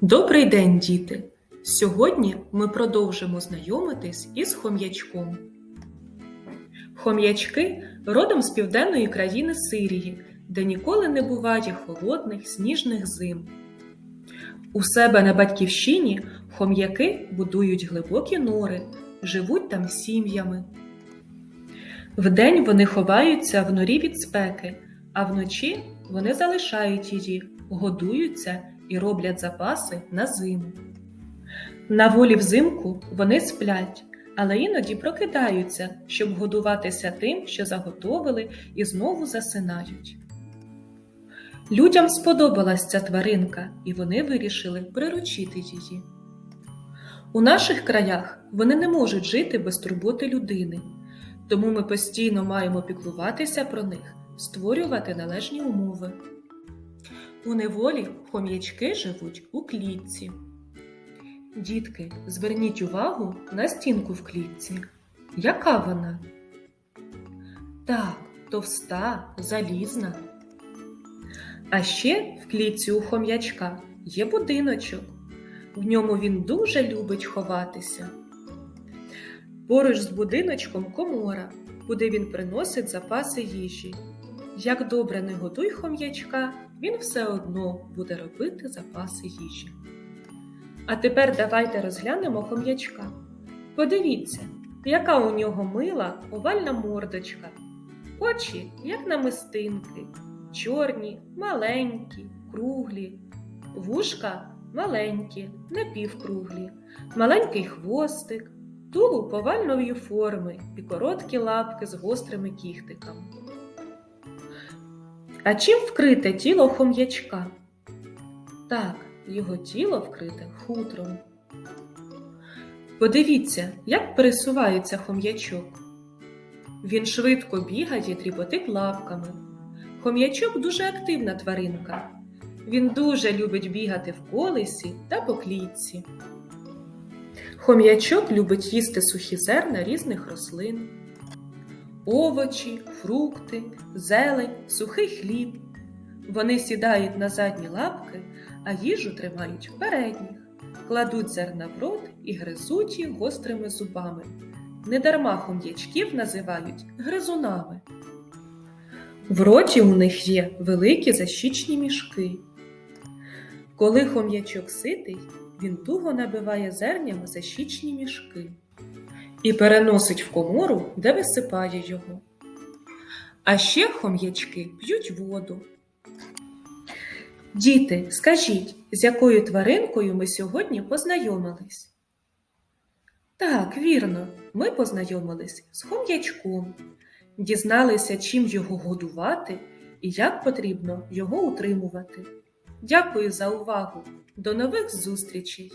Добрий день, діти! Сьогодні ми продовжимо знайомитись із хом'ячком. Хом'ячки родом з південної країни Сирії, де ніколи не буває холодних сніжних зим. У себе на батьківщині хом'яки будують глибокі нори, живуть там сім'ями. Вдень вони ховаються в норі від спеки, а вночі вони залишають її, годуються і роблять запаси на зиму. На волі взимку вони сплять, але іноді прокидаються, щоб годуватися тим, що заготовили, і знову засинають. Людям сподобалась ця тваринка, і вони вирішили приручити її. У наших краях вони не можуть жити без турботи людини, тому ми постійно маємо піклуватися про них, створювати належні умови. У неволі хом'ячки живуть у клітці. Дітки, зверніть увагу на стінку в клітці. Яка вона? Так, товста, залізна. А ще в клітці у хом'ячка є будиночок. В ньому він дуже любить ховатися. Поруч з будиночком комора, куди він приносить запаси їжі. Як добре не годуй хом'ячка, він все одно буде робити запаси їжі. А тепер давайте розглянемо хом'ячка. Подивіться, яка у нього мила овальна мордочка. Очі, як намистинки, чорні, маленькі, круглі, вушка маленькі, напівкруглі, маленький хвостик, тулуб овальної форми і короткі лапки з гострими кіхтиками. А чим вкрите тіло хом'ячка? Так, його тіло вкрите хутром. Подивіться, як пересувається хом'ячок. Він швидко бігає, тріпотить лапками. Хом'ячок дуже активна тваринка. Він дуже любить бігати в колесі та по клітці. Хом'ячок любить їсти сухі зерна різних рослин овочі, фрукти, зелень, сухий хліб. Вони сідають на задні лапки, а їжу тримають в передніх, кладуть зерна в рот і гризуть їх гострими зубами. Недарма хом'ячків називають гризунами. В роті у них є великі защічні мішки. Коли хом'ячок ситий, він туго набиває зернями защічні мішки і переносить в комору, де висипає його. А ще хом'ячки п'ють воду. Діти, скажіть, з якою тваринкою ми сьогодні познайомились? Так, вірно, ми познайомились з хом'ячком, дізналися, чим його годувати і як потрібно його утримувати. Дякую за увагу! До нових зустрічей!